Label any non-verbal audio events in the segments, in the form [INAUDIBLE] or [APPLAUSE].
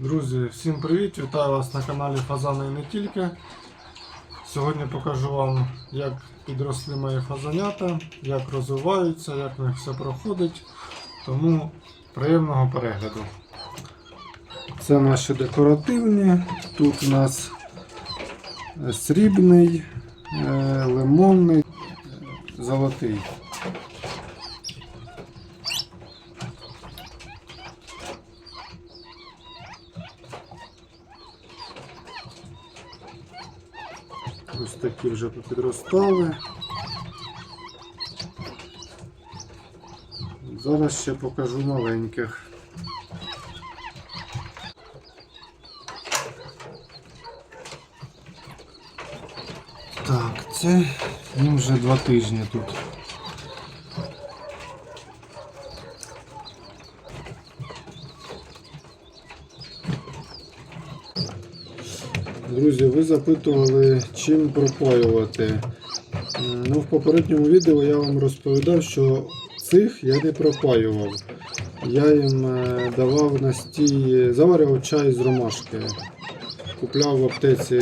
Друзі, всім привіт! Вітаю вас на каналі Фазани і не тільки. Сьогодні покажу вам, як підросли мої фазанята, як розвиваються, як в них все проходить. Тому приємного перегляду. Це наші декоративні. Тут у нас срібний, е, лимонний, золотий. Такі вже попідростали. Зараз ще покажу маленьких. Так, це їм вже два тижні тут. Друзі, ви запитували, чим пропаювати. Ну, в попередньому відео я вам розповідав, що цих я не пропаював. Я їм е, давав настій, заварював чай з ромашки. Купляв в аптеці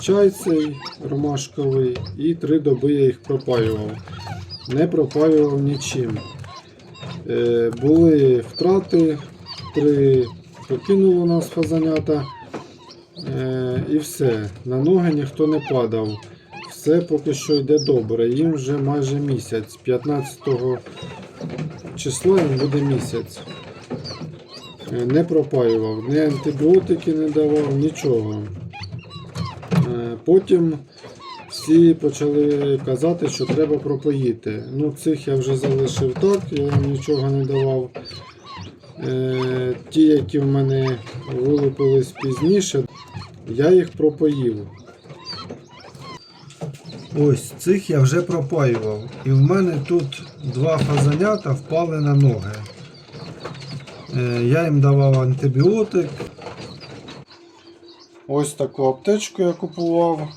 чай цей ромашковий і три доби я їх пропаював. Не пропаював нічим. Е, Були втрати, три покинуло нас фазанята. Е, і все. На ноги ніхто не падав. Все поки що йде добре. Їм вже майже місяць. 15 числа їм буде місяць. Е, Не пропаював, ні антибіотики не давав, нічого. Е, Потім всі почали казати, що треба пропоїти. Ну, цих я вже залишив так, я їм нічого не давав. Ті, які в мене вилупились пізніше, я їх пропоїв. Ось цих я вже пропаював. І в мене тут два фазанята впали на ноги. Е, Я їм давав антибіотик. Ось таку аптечку я купував.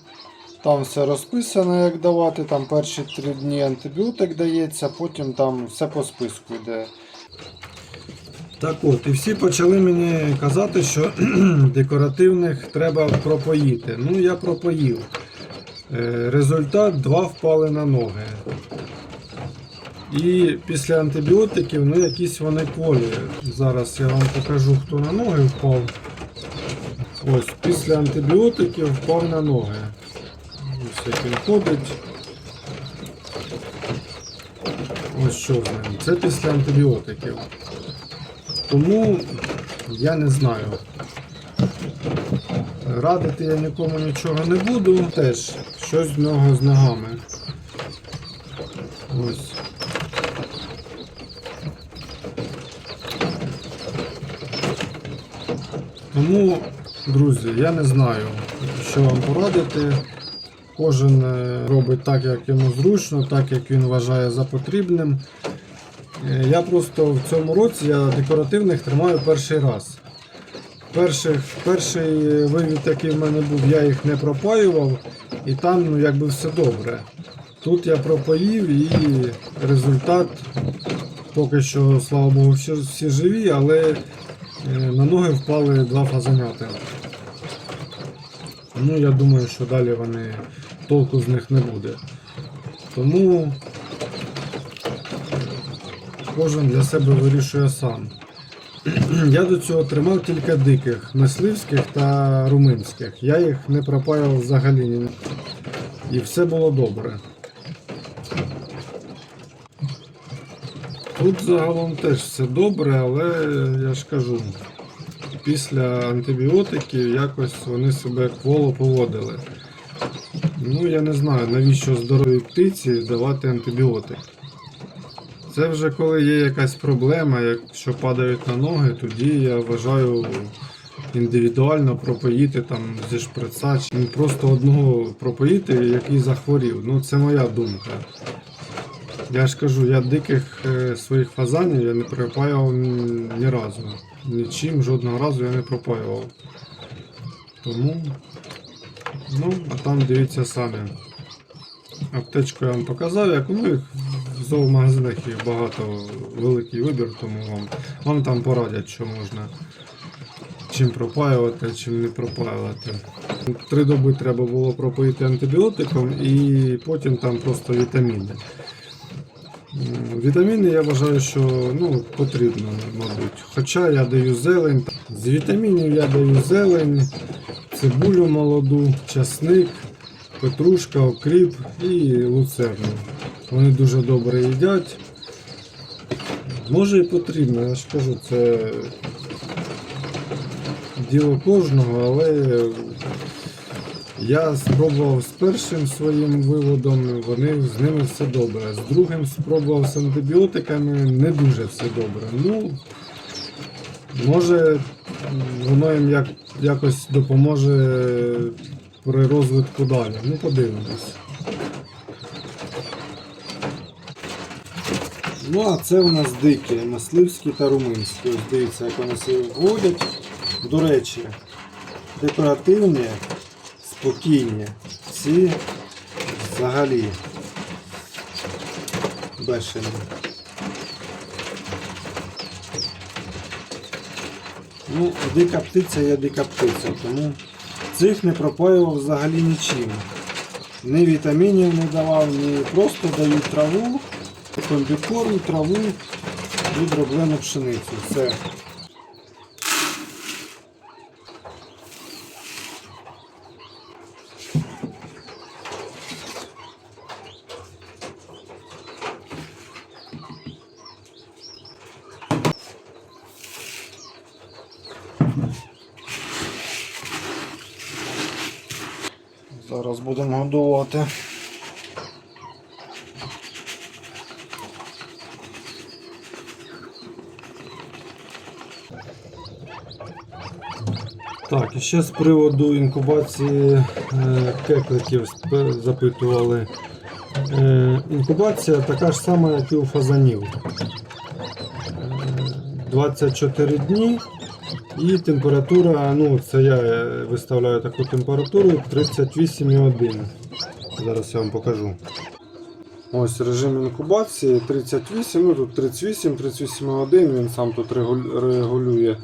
Там все розписано, як давати. Там перші три дні антибіотик дається, потім там все по списку йде. Так от, і всі почали мені казати, що [CLEARS THROAT] декоративних треба пропоїти. Ну, я пропоїв. Е, Результат два впали на ноги. І після антибіотиків, ну, якісь вони кволі. Зараз я вам покажу, хто на ноги впав. Ось, після антибіотиків впав на ноги. Ось як він ходить. Ось що з ним. Це після антибіотиків. Тому я не знаю. Радити я нікому нічого не буду. Теж щось в нього з ногами. Ось. Тому, друзі, я не знаю, що вам порадити. Кожен е, робить так, як йому зручно, так як він вважає за потрібним. Е, Я просто в цьому році я декоративних тримаю перший раз. Перший, перший вивід, який в мене був, я їх не пропаював, і там ну, якби все добре. Тут я пропоїв і результат поки що, слава Богу, всі, живі, але е, на ноги впали два фазанята. Ну, я думаю, що далі вони толку з них не буде. Тому кожен для себе вирішує сам. [CLEARS THROAT] Я до цього тримав тільки диких, мисливських та румунських. Я їх не пропаяв взагалі. І все було добре. Тут загалом теж все добре, але я ж кажу, після антибіотиків якось вони себе кволо поводили. Ну, я не знаю, навіщо здоровій птиці давати антибіотик. Це вже коли є якась проблема, якщо падають на ноги, тоді я вважаю індивідуально пропоїти там зі шприца, чи ну, просто одного пропоїти, який захворів. Ну це моя думка. Я ж кажу, я диких е, своїх фазанів я не пропаював ні, ні разу. Нічим жодного разу я не пропаював. Тому, ну, а там дивіться самі. Аптечку я вам показав, як ну, їх в зоомагазинах їх багато великий вибір, тому вам, вам там порадять, що можна. чим пропаювати, чим не пропаювати. Три доби треба було пропоїти антибіотиком і потім там просто вітаміни. Вітаміни я вважаю, що ну, потрібно, мабуть. Хоча я даю зелень. З вітамінів я даю зелень, цибулю молоду, часник, петрушка, окріп і луцерну. Вони дуже добре їдять. Може і потрібно, я ж кажу, це діло кожного, але я спробував з першим своїм виводом, вони з ними все добре. З другим спробував з антибіотиками, не дуже все добре. Ну, може, воно їм як, якось допоможе при розвитку далі. Ну, подивимось. Ну, а це у нас дикі, мисливські та румунські. Ось дивіться, як вони себе вводять. До речі, декоративні, спокійні. Ці взагалі бешені. Ну, дика птиця є дика птиця, тому цих не пропаював взагалі нічим. Ні вітамінів не давав, ні просто даю траву, комбікорм, траву і дроблену пшеницю. Все. Зараз будемо годувати. Так, і ще з приводу інкубації е, кекликів запитували. Е, інкубація така ж сама, як і у фазанів. Е, 24 дні і температура, ну це я е, виставляю таку температуру 38,1. Зараз я вам покажу. Ось режим інкубації 38, ну тут 38, 38,1, він сам тут регулює.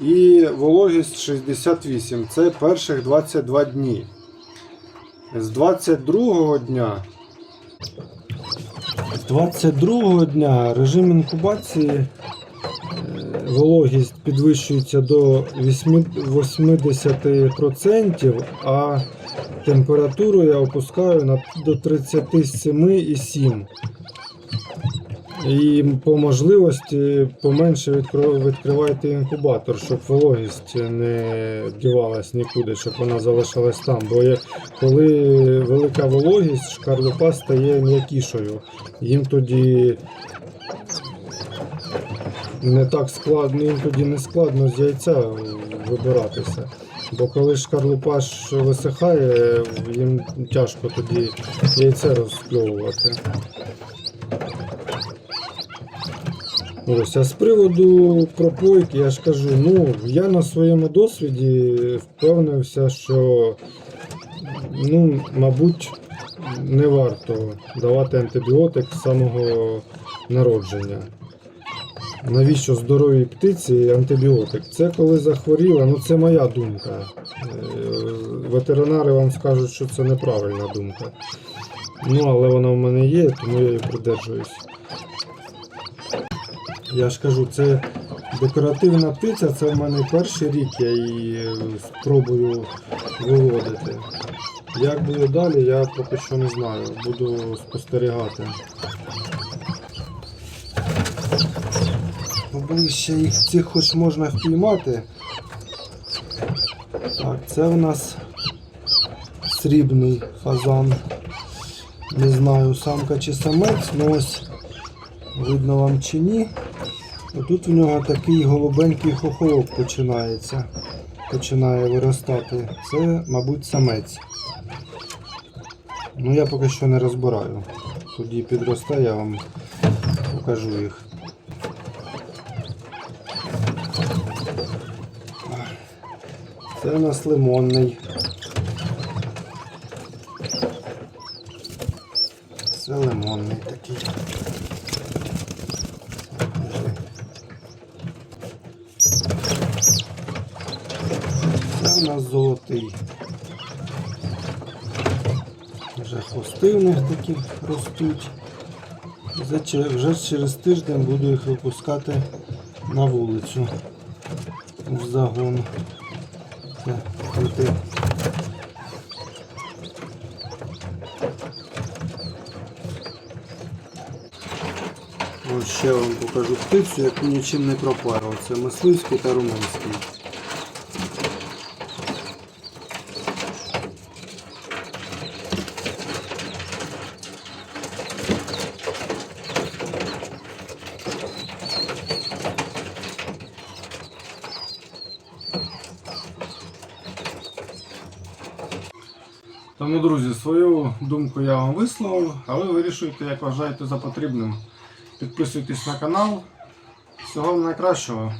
І вологість 68. Це перших 22 дні. З 22 дня. З 22 дня режим інкубації е, вологість підвищується до 80%, а температуру я опускаю до 37,7. І по можливості поменше відкривайте інкубатор, щоб вологість не дівалась нікуди, щоб вона залишалась там. Бо коли велика вологість, шкарлупа стає м'якішою. Їм тоді не так складно, їм тоді не складно з яйця вибиратися. Бо коли шкарлупа висихає, їм тяжко тоді яйце розкльовувати. Ось, а з приводу пропойки, я ж кажу, ну, я на своєму досвіді впевнився, що, ну, мабуть, не варто давати антибіотик з самого народження. Навіщо здоровій птиці антибіотик? Це коли захворіла, ну це моя думка. Е, Ветеринари вам скажуть, що це неправильна думка. Ну, але вона в мене є, тому я її придержуюсь. Я ж кажу, це декоративна птиця, це в мене перший рік, я її е, спробую виводити. Як буде далі, я поки що не знаю. Буду спостерігати. Аби їх цих хоч можна впіймати. Так, це в нас срібний фазан. Не знаю, самка чи самець, ну ось видно вам чи ні. Тут в нього такий голубенький хохолок починається. Починає виростати. Це, мабуть, самець. Ну я поки що не розбираю. Тоді підросте, я вам покажу їх. Це у нас лимонний. Це лимонний такий. У нас золотий. Вже хвости в них такі ростуть. Вже через тиждень буду їх випускати на вулицю в загон. Ось ще вам покажу птицю, яку нічим не пропарив. Це мисливський та румунський. Тому, друзі, свою думку я вам висловив, а ви вирішуйте, як вважаєте за потрібним. Підписуйтесь на канал. Всього вам найкращого.